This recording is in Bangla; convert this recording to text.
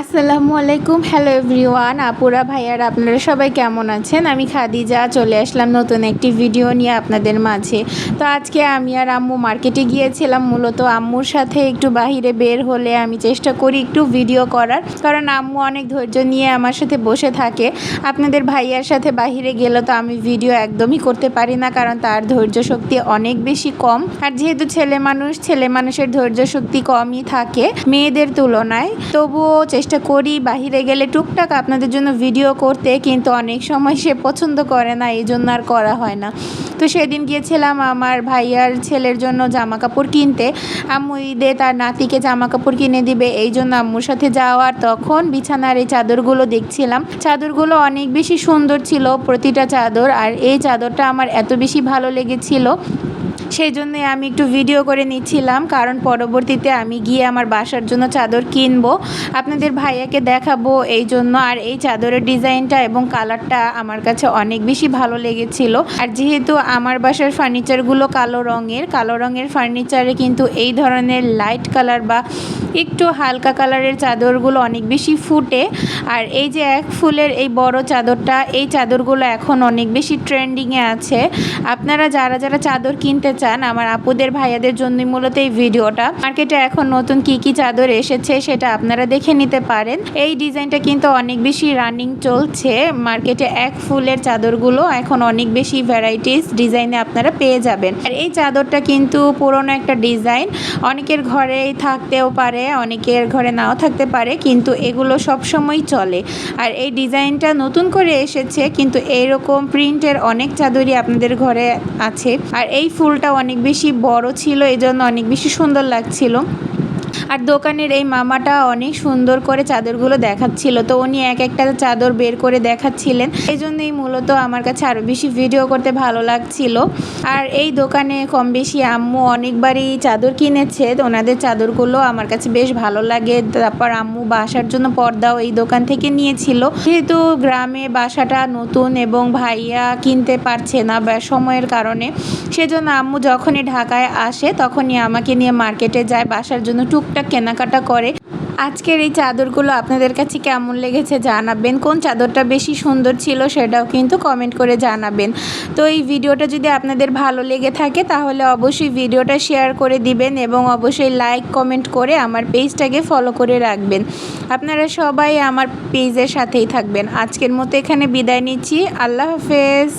আসসালামু আলাইকুম হ্যালো এভরিওয়ান আপুরা, ভাইয়ারা, আপনারা সবাই কেমন আছেন? আমি খাদিজা, চলে আসলাম নতুন একটি ভিডিও নিয়ে আপনাদের মাঝে। তো আজকে আমি আর আম্মু মার্কেটে গিয়েছিলাম। মূলত আম্মুর সাথে একটু বাহিরে বের হলে আমি চেষ্টা করি একটু ভিডিও করার। কারণ আম্মু অনেক ধৈর্য নিয়ে আমার সাথে বসে থাকে। আপনাদের ভাইয়ার সাথে বাহিরে গেলে তো আমি ভিডিও একদমই করতে পারি না, কারণ তার ধৈর্য শক্তি অনেক বেশি কম। আর যেহেতু ছেলে মানুষ, ছেলে মানুষের ধৈর্য শক্তি কমই থাকে মেয়েদের তুলনায়। তবুও চেষ্টা করি বাহিরে গেলে টুকটাক আপনাদের জন্য ভিডিও করতে, কিন্তু অনেক সময় সে পছন্দ করে না, এই জন্য আর করা হয় না। তো সেদিন গিয়েছিলাম আমার ভাইয়ার ছেলের জন্য জামা কাপড় কিনতে। আম্মু ঈদে তার নাতিকে জামা কাপড় কিনে দিবে, এই জন্য আম্মুর সাথে যাওয়ার তখন বিছানার এই চাদরগুলো দেখছিলাম। চাদরগুলো অনেক বেশি সুন্দর ছিল প্রতিটা চাদর, আর এই চাদরটা আমার এত বেশি ভালো লেগেছিল। সেই জন্যে আমি একটু ভিডিও করে নিচ্ছিলাম, কারণ পরবর্তীতে আমি গিয়ে আমার বাসার জন্য চাদর কিনবো, আপনাদের ভাইয়াকে দেখাবো এই জন্য। আর এই চাদরের ডিজাইনটা এবং কালারটা আমার কাছে অনেক বেশি ভালো লেগেছিল। আর যেহেতু আমার বাসার ফার্নিচারগুলো কালো রঙের কালো রঙের ফার্নিচারে কিন্তু এই ধরনের লাইট কালার বা একটু হালকা কালারের চাদরগুলো অনেক বেশি ফুটে। আর এই যে এক ফুলের এই বড় চাদরটা, এই চাদরগুলো এখন অনেক বেশি ট্রেন্ডিংয়ে আছে। আপনারা যারা যারা চাদর কিনতে চান, আমার আপুদের ভাইয়াদের জন্যই মূলত এই ভিডিওটা। মার্কেটে এখন নতুন কি কি চাদর এসেছে সেটা আপনারা দেখে নিতে পারেন। এই ডিজাইনটা কিন্তু অনেক বেশি রানিং চলছে। মার্কেটে এক ফুলের চাদরগুলো এখন অনেক বেশি ভ্যারাইটিস ডিজাইনে আপনারা পেয়ে যাবেন। আর এই চাদরটা কিন্তু পুরনো একটা ডিজাইন। অনেকের ঘরেই থাকতেও পারে অনেকের ঘরে নাও থাকতে পারে, কিন্তু এগুলো সবসময় চলে। আর এই ডিজাইনটা নতুন করে এসেছে, কিন্তু এইরকম প্রিন্টের অনেক চাদরই আপনাদের ঘরে আছে। আর এই ফুলটা অনেক বেশি বড় ছিল, এজন্য জন্য অনেক বেশি সুন্দর লাগছিল। আর দোকানের এই মামাটা অনেক সুন্দর করে চাদরগুলো দেখাচ্ছিল। তো উনি এক একটা চাদর বের করে দেখাচ্ছিলেন। এই জন্যই মূলত আমার কাছে আরও বেশি ভিডিও করতে ভালো লাগছিল। আর এই দোকানে কম বেশি আম্মু অনেকবারই চাদর কিনেছে। ওনাদের চাদরগুলো আমার কাছে বেশ ভালো লাগে। তারপর আম্মু বাসার জন্য পর্দাও এই দোকান থেকে নিয়েছিল। যেহেতু গ্রামে বাসাটা নতুন এবং ভাইয়া কিনতে পারছে না বা সময়ের কারণে, সেজন্য আম্মু যখনই ঢাকায় আসে, তখনই আমাকে নিয়ে মার্কেটে যায়। বাসার জন্য টুকটাক কেনাকাটা করে। আজকের এই চাদরগুলো আপনাদের কাছে কেমন লেগেছে জানাবেন। কোন চাদরটা বেশি সুন্দর ছিল সেটাও কিন্তু কমেন্ট করে জানাবেন। তো এই ভিডিওটা যদি আপনাদের ভালো লেগে থাকে, তাহলে অবশ্যই ভিডিওটা শেয়ার করে দিবেন এবং অবশ্যই লাইক কমেন্ট করে আমার পেজটাকে ফলো করে রাখবেন। আপনারা সবাই আমার পেজের সাথেই থাকবেন। আজকের মতো এখানে বিদায় নিচ্ছি। আল্লাহ হাফেজ।